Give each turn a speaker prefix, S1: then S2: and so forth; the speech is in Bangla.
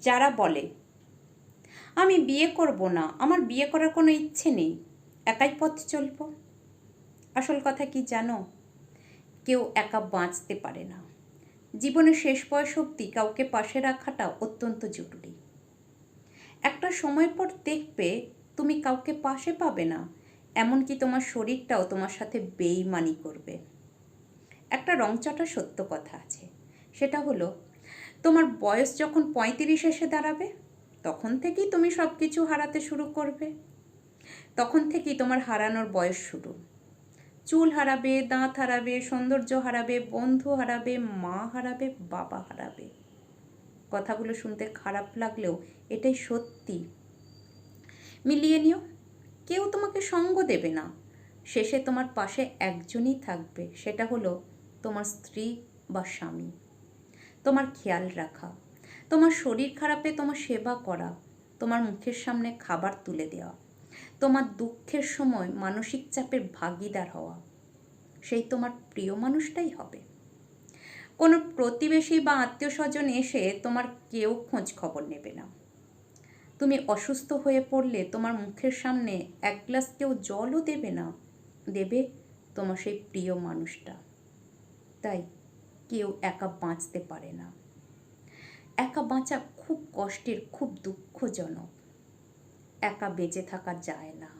S1: যারা বলে, আমি বিয়ে করব না, আমার বিয়ে করার কোনো ইচ্ছে নেই, একাই পথ চলবো? আসল কথা কি জানো? কেউ একা বাঁচতে পারে না। জীবনের শেষ বয়স অবধি কাউকে পাশে রাখাটা অত্যন্ত জরুরি। একটা সময় পর দেখবে তুমি কাউকে পাশে পাবে না, এমনকি তোমার শরীরটাও তোমার সাথে বেইমানি করবে। একটা রংচটা সত্য কথা আছে, সেটা হলো তোমার বয়স যখন পঁয়ত্রিশ এসে দাঁড়াবে, তখন থেকেই তুমি সব কিছু হারাতে শুরু করবে। তখন থেকেই তোমার হারানোর বয়স শুরু। চুল হারাবে, দাঁত হারাবে, সৌন্দর্য হারাবে, বন্ধু হারাবে, মা হারাবে, বাবা হারাবে। কথাগুলো শুনতে খারাপ লাগলেও এটাই সত্যি। মিলিয়ে নিও, কেউ তোমাকে সঙ্গ দেবে না। শেষে তোমার পাশে একজনই থাকবে, সেটা হলো তোমার স্ত্রী বা স্বামী। তোমার খেয়াল রাখা। তোমার শরীর খারাপে তোমার সেবা করা। তোমার মুখের সামনে খাবার তুলে দেওয়া। তোমার দুঃখের সময় মানসিক চাপের ভাগিদার হওয়া। সেই তোমার প্রিয় মানুষটাই হবে। কোনো প্রতিবেশী বা আত্মীয় স্বজন এসে তোমার কেউ খোঁজ খবর নেবে না। তুমি অসুস্থ হয়ে পড়লে তোমার মুখের সামনে এক গ্লাস কেউ জলও দেবে না। দেবে তোমার সেই প্রিয় মানুষটা। তাই কেউ একা বাঁচতে পারে না। একা বাঁচা খুব কষ্টের, খুব দুঃখজনক। একা বেঁচে থাকা যায় না।